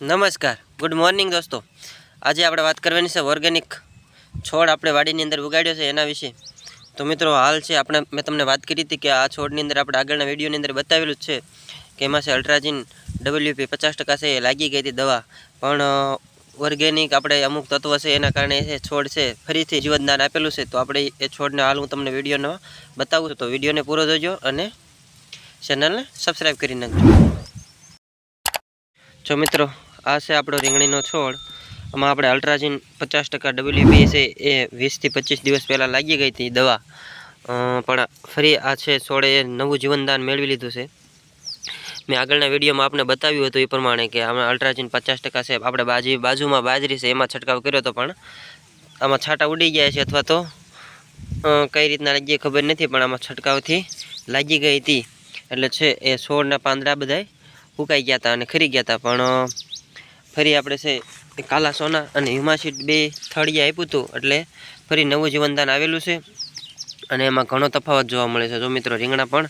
નમસ્કાર. Good morning દોસ્તો. આજે આપણે વાત કરવાની છે ઓર્ગેનિક છોડ આપણે વાડીની અંદર ઉગાડ્યો છે એના વિશે. તો મિત્રો, હાલ છે આપણે, મેં તમને વાત કરી હતી કે આ છોડની અંદર આપણે આગળના વિડીયોની અંદર બતાવેલું જ છે કે એમાં છે અલ્ટ્રાજીન ડબલ્યુપી પચાસ ટકા છે એ લાગી ગઈ હતી દવા. પણ ઓર્ગેનિક આપણે અમુક તત્વ છે એના કારણે એ છોડ છે ફરીથી જીવતદાન આપેલું છે. તો આપણે એ છોડને હાલ હું તમને વિડીયોમાં બતાવું છું. તો વિડીયોને પૂરો જોજો અને ચેનલને સબસ્ક્રાઈબ કરી નાખજો. જો મિત્રો આ છે આપણો રીંગણીનો છોડ. આમાં આપણે અલ્ટ્રાજીન પચાસ ટકા ડબલ્યુબી છે, એ વીસથી પચીસ દિવસ પહેલાં લાગી ગઈ હતી દવા. પણ ફરી આ છે છોડે નવું જીવનદાન મેળવી લીધું છે. મેં આગળના વિડીયોમાં આપને બતાવ્યું હતું એ પ્રમાણે કે આમાં અલ્ટ્રાજીન પચાસ ટકા છે, આપણે બાજી, બાજુમાં બાજરી છે, એમાં છંટકાવ કર્યો હતો પણ આમાં છાંટા ઉડી ગયા છે અથવા તો કઈ રીતના લાગી ખબર નથી, પણ આમાં છંટકાવથી લાગી ગઈ હતી. એટલે છે એ છોડના પાંદડા બધાય ઉકાઈ ગયા હતા અને ખરી ગયા હતા. પણ ફરી આપણે છે કાલા સોના અને હિમાશીટ બે થળિયા આપ્યું હતું એટલે ફરી નવું જીવનદાન આવેલું છે. અને એમાં ઘણો તફાવત જોવા મળે છે. જો મિત્રો, રીંગણા પણ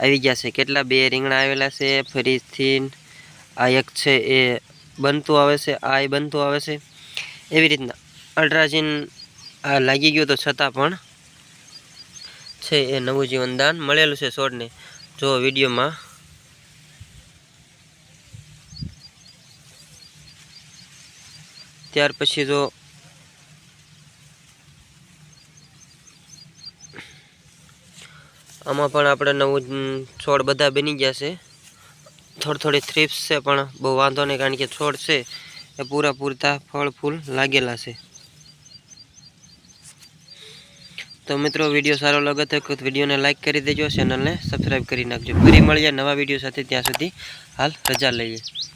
આવી ગયા છે. કેટલા બે રીંગણા આવેલા છે? ફરીથી આ એક છે એ બનતું આવે છે. આ બનતું આવે છે. એવી રીતના અલ્ટ્રાજીન આ લાગી ગયું તો છતાં પણ છે એ નવું જીવનદાન મળેલું છે છોડને જો વિડીયોમાં ત્યાર પછી જો આમાં પણ આપણે નવું છોડ બધા બની ગયા છે. થોડી થોડી થ્રીપ્સ છે, પણ બહુ વાંધો નહીં, કારણ કે છોડ છે એ પૂરા પૂરતા ફળ, ફૂલ લાગેલા છે. તો મિત્રો, વીડિયો સારો લાગે તો વિડીયોને લાઇક કરી દેજો ચેનલને સબસ્ક્રાઈબ કરી નાખજો. ફરી મળીએ નવા વીડિયો સાથે ત્યાં સુધી. હાલ રજા લઈએ.